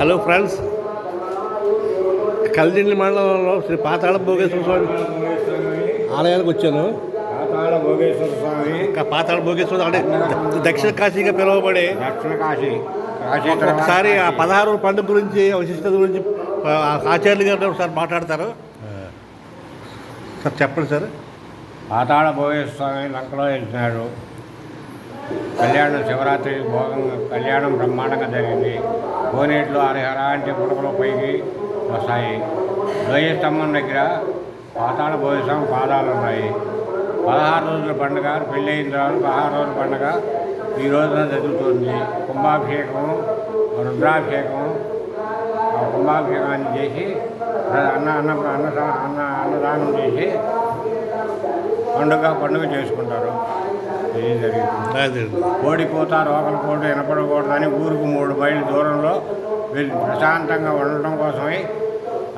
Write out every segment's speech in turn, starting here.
Hello friends. Kalidindi మండలంలో శ్రీ పాతాళ భోగేశ్వర స్వామి ఆలయానికి వచ్చాను. పాతాళ భోగేశ్వర స్వామి. పాతాళ భోగేశ్వర అంటే దక్షిణ కాశీగా పిలువబడే దక్షిణ కాశీ. ఒకసారి ఆ పదహారు పండుగ గురించి విశిష్టత గురించి ఆచార్యులు గారు ఒకసారి మాట్లాడతారు. సార్ చెప్పండి సార్. పాతాళ భోగేశ్వర స్వామి లంకలో వెళ్తున్నాడు. కళ్యాణం శివరాత్రి భోగంగా కళ్యాణం బ్రహ్మాండంగా జరిగింది. కోనేటిలో హరిహర అంటే పుడకలు పైకి వస్తాయి. ద్వయ స్తంభం దగ్గర పాతాళ భోజనం పాదాలు ఉన్నాయి. పదహారు రోజుల పండుగ పెళ్ళి అయిన తర్వాత పదహారు రోజుల పండుగ ఈ రోజున జరుగుతుంది. కుంభాభిషేకం రుద్రాభిషేకం ఆ కుంభాభిషేకాన్ని చేసి అన్న అన్న అన్న అన్న అన్నదానం చేసి పండుగ పండుగ చేసుకుంటారు. ఇది జరిగింది? కోడిపోత రోకల పోటు వినపడకూడదని ఊరికి మూడు మైళ్ళ దూరంలో వెళ్ళి ప్రశాంతంగా ఉండటం కోసమై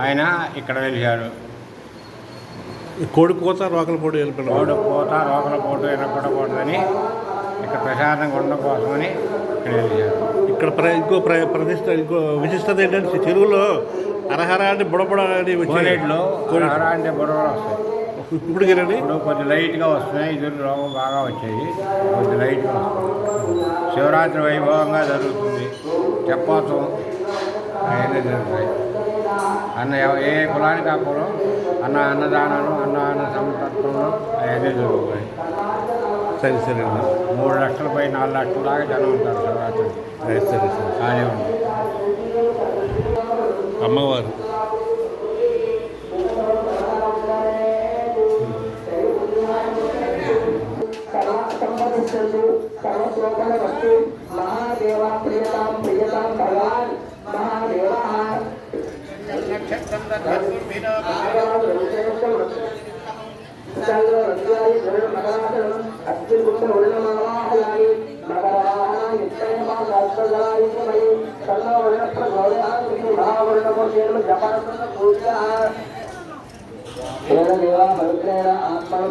ఆయన ఇక్కడ వెలిశారు ఈ కోడి కోత రోకల పొడి వెళ్ళిపోయిన కోడి పోత రోకల పోటు వినపడకూడదని ఇక్కడ ప్రశాంతంగా ఉండడం కోసమని ఇక్కడ వెలిశారు ఇక్కడ ప్ర ఇంకో ప్ర ప్రతిష్ట ఇంకో విశిష్టత ఏంటంటే చెరువులో అరహర అని బుడబుడ అని కోనేటిలో అంటే బుర్రలు వస్తాయి. ఇప్పుడు గిరండి ఇప్పుడు కొద్ది లైట్గా వస్తున్నాయి. ఇది రోగం బాగా వచ్చాయి. కొద్ది లైట్గా వస్తున్నాయి శివరాత్రి వైభవంగా జరుగుతుంది. తెప్పోత్సవం అవన్నీ జరుగుతాయి? అన్న ఏ కులానికి ఆ కులం? అన్న అన్నదానాలు అన్న అన్న సంతత్వంలో అవన్నీ జరుగుతాయి. సరే సరే మూడు లక్షల పై నాలుగు లక్షల దాకా జనం ఉంటారు శివరాత్రి సరే సరే సరే. ఉంది. అమ్మవారు. శ్లోకం వస్తు మహాదేవ ప్రియతాం ప్రియతాం భగవాన్ మహాదేవ అత్యుగుప్త ఉల్లమాహయాని మగరాహాయ సర్వవర్ణప్రగౌరవాయ భావవర్ణమో జపాసన పూజ ఏదేవా మరుగ్రేణ ఆత్మను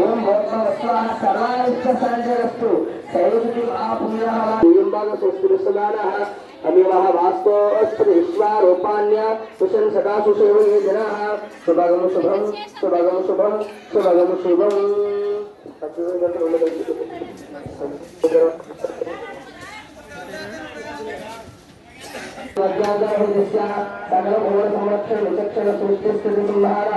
ఓం భోత్మవస్వాహ సర్వాయుష్ట సంజయస్తు శైలి మహాపుణ్యః యూంబాగ సుస్కృష్టదానః అమివః వాస్తో అస్పృష్వారోపాన్య సుషన్ సదా సుసేవయే జనః శుభగం శుభం శుభగం శుభం శుభగం శుభం సంరక్షణ విచక్షణ సృష్టి స్థితి సంహార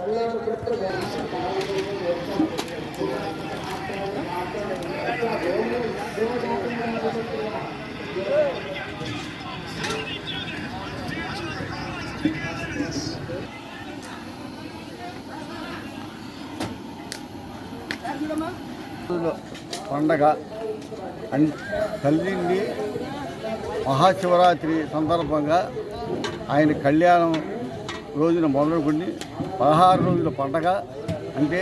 మనోజననుగ్రహకారస్యాం పండగ అన్ తల్లిండి మహాశివరాత్రి సందర్భంగా ఆయన కళ్యాణం రోజున మొదలుకొని పదహారు రోజుల పండగ. అంటే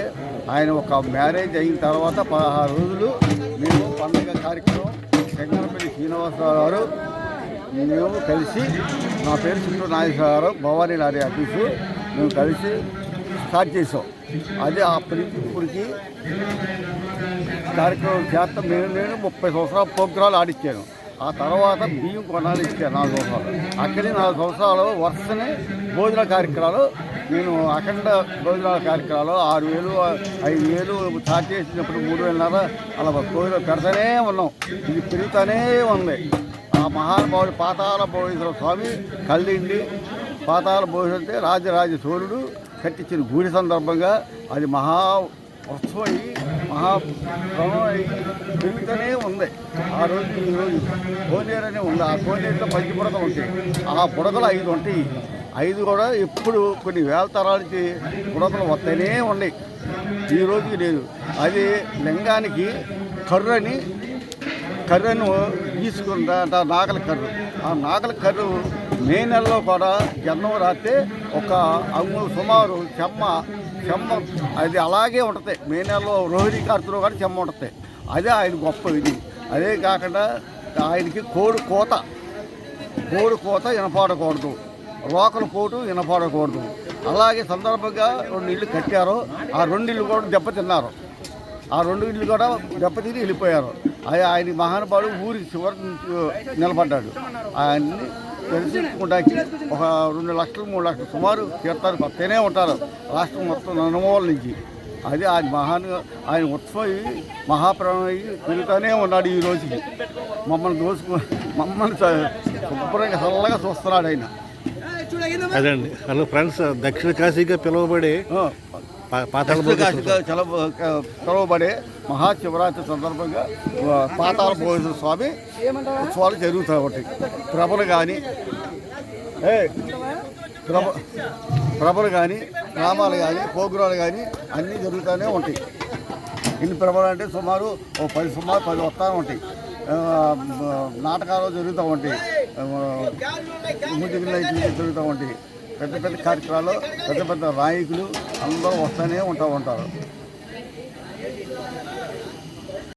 ఆయన ఒక మ్యారేజ్ అయిన తర్వాత పదహారు రోజులు మేము పండగ కార్యక్రమం శంకరపల్లి శ్రీనివాసరావు గారు మేము కలిసి నా పేరు చుట్టూ నాగేశ్వరరావు భవానీ లారీ ఆఫీసు మేము కలిసి స్టార్ట్ చేసాం అదే ఆ ప్రిన్సిపుల్కి కార్యక్రమం చేత నేను నేను ముప్పై సంవత్సరాల ప్రోగ్రాలు ఆడిచ్చాను. ఆ తర్వాత బియ్యం కొనాలి ఇచ్చారు నాలుగు సంవత్సరాలు. అక్కడి నాలుగు సంవత్సరాలు వరుసనే భోజన కార్యక్రమాలు. నేను అఖండ భోజనాల కార్యక్రమాలు ఆరు వేలు ఐదు వేలు స్టార్ట్ చేసినప్పుడు మూడు వేలన్నర అలా భోజనం పెడతానే ఉన్నాం. ఇది పెరుగుతూనే ఉంది. ఆ మహానుభావుడు పాతాల భోజేశ్వర స్వామి కళ్ళిండి పాతాల భోజనం అంటే రాజరాజ సూర్యుడు కట్టించిన గుడి సందర్భంగా అది మహా వస్తువై మహా ప్రమం అయి పెరుగుతూనే ఉంది. ఆ రోజు ఈ రోజు కోనేరు అనే ఉంది. ఆ కోనేరులో పది బుడగలు ఉంటాయి ఆ బుడగలు ఐదు ఉంటాయి. ఐదు కూడా ఎప్పుడు కొన్ని వేల తరాలకి పుడతలు వస్తూనే ఉన్నాయి. ఈ రోజుకి లేదు. అది లింగానికి కర్రని కర్రను తీసుకుంటా నాగల కర్రు. ఆ నాగల కర్రు మే నెలలో కూడా జన్మం రాస్తే ఒక అంగు సుమారు చెమ్మ చెమ్మ అది అలాగే ఉంటుంది. మే నెలలో రోహిణి కార్తెలో కానీ చెమ్మ ఉంటుంది. అదే ఆయన గొప్ప ఇది అదే కాకుండా ఆయనకి కోడి కోత. కోడి కోత వినపడకూడదు. రోకల పోటు వినపడకూడదు. అలాగే సందర్భంగా రెండు ఇళ్ళు కట్టారు. ఆ రెండు ఇళ్ళు కూడా దెబ్బతిన్నారు ఆ రెండు ఇళ్ళు కూడా దెబ్బతిని వెళ్ళిపోయారు. అది ఆయన మహానుభావుడు ఊరికి చివరి నిలబడ్డాడు. ఆయన్ని దర్శించుకోవడానికి ఒక రెండు లక్షలు మూడు లక్షలు సుమారు తీర్థానికి వస్తూనే ఉంటారు. రాష్ట్రం మొత్తం నలుమూల నుంచి. అది ఆయన మహాను ఆయన ఉత్సవం మహాప్రాణం అయ్యి తిరుగుతూనే ఉన్నాడు ఈ రోజుకి. మమ్మల్ని దోసుకు మమ్మల్ని శుభ్రంగా చల్లగా చూస్తున్నాడు ఆయన. అదే అండి హలో ఫ్రెండ్స్ దక్షిణ కాశీగా పిలువబడే చల- పిలువబడే మహాశివరాత్రి సందర్భంగా ఆ, పాతాళ భోజన స్వామి ఉత్సవాలు జరుగుతూ ఉంటాయి. ప్రభలు కానీ ఏ ప్రభ ప్రభలు కానీ గ్రామాలు కానీ ప్రోగ్రాలు కానీ అన్నీ జరుగుతూనే ఉంటాయి. ఇన్ని ప్రభలు అంటే సుమారు ఓ పది సుమారు పది వస్తూ ఉంటాయి. నాటకాలు జరుగుతూ ఉంటాయి. ముదిగులు జరుగుతూ ఉంటాయి. పెద్ద పెద్ద కార్యక్రమాలు పెద్ద పెద్ద నాయకులు అందరూ వస్తూనే ఉంటా ఉంటారు.